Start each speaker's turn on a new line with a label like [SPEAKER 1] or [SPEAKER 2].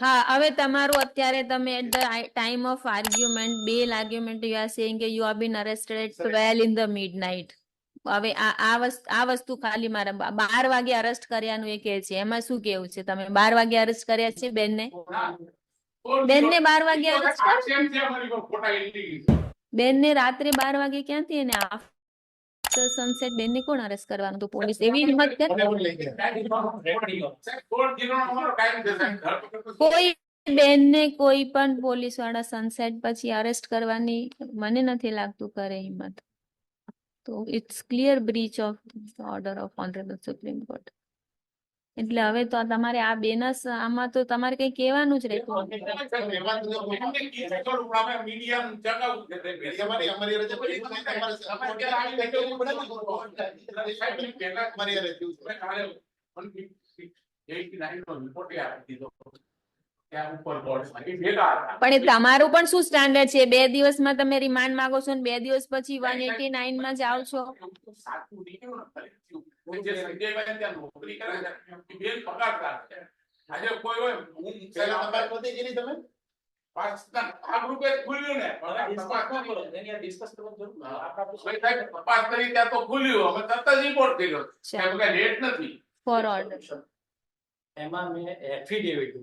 [SPEAKER 1] હા હવે તમારું અત્યારે તમે at the time of argument bail argument you are saying કે you are been arrested at twelve in the midnight હવે આ આ વસ્તુ આ વસ્તુ ખાલી મારા બાર વાગે અરેસ્ટ કર્યાનું એ કે છે. એમાં શું કેવું છે? તમે બાર વાગે અરેસ્ટ કર્યા છે બેનને? બેનને બાર વાગે અરેસ્ટ બેનને રાત્રે બાર વાગે ક્યાંથી એને આફ્ટર સનસેટ બેનને કોણ અરેસ્ટ કરવાનું તો પોલીસ? એવી હિંમત કરે કોઈ બેનને કોઈ પણ પોલીસવાળા સનસેટ પછી અરેસ્ટ કરવાની મને નથી લાગતું કરે હિંમત. તો it's clear breach of order of honourable Supreme Court એટલે હવે તો આ તમારે આ બેનસ આમાં તો તમારે કઈ કહેવાનું જ રહેતું પણ તમારું પણ શું સ્ટાન્ડર્ડ છે? બે દિવસમાં તમે રિમાન્ડ માંગો છો ને બે દિવસ પછી વન એટી નાઇનમાં જાઓ છો
[SPEAKER 2] આજે કોઈ હોય હું
[SPEAKER 3] પેલા તપાસ પતી ની તમે
[SPEAKER 2] પાકિસ્તાન આ ગ્રુપે ખુલ્યું ને તપાસ કરી ત્યાં તો ખુલ્યું અમે તરત જ રિપોર્ટ કર્યો.
[SPEAKER 1] ચાલો.
[SPEAKER 2] કઈ રેટ નથી.
[SPEAKER 1] ફોર ઓર્ડર
[SPEAKER 4] એમાં મેં એફિડેવિટ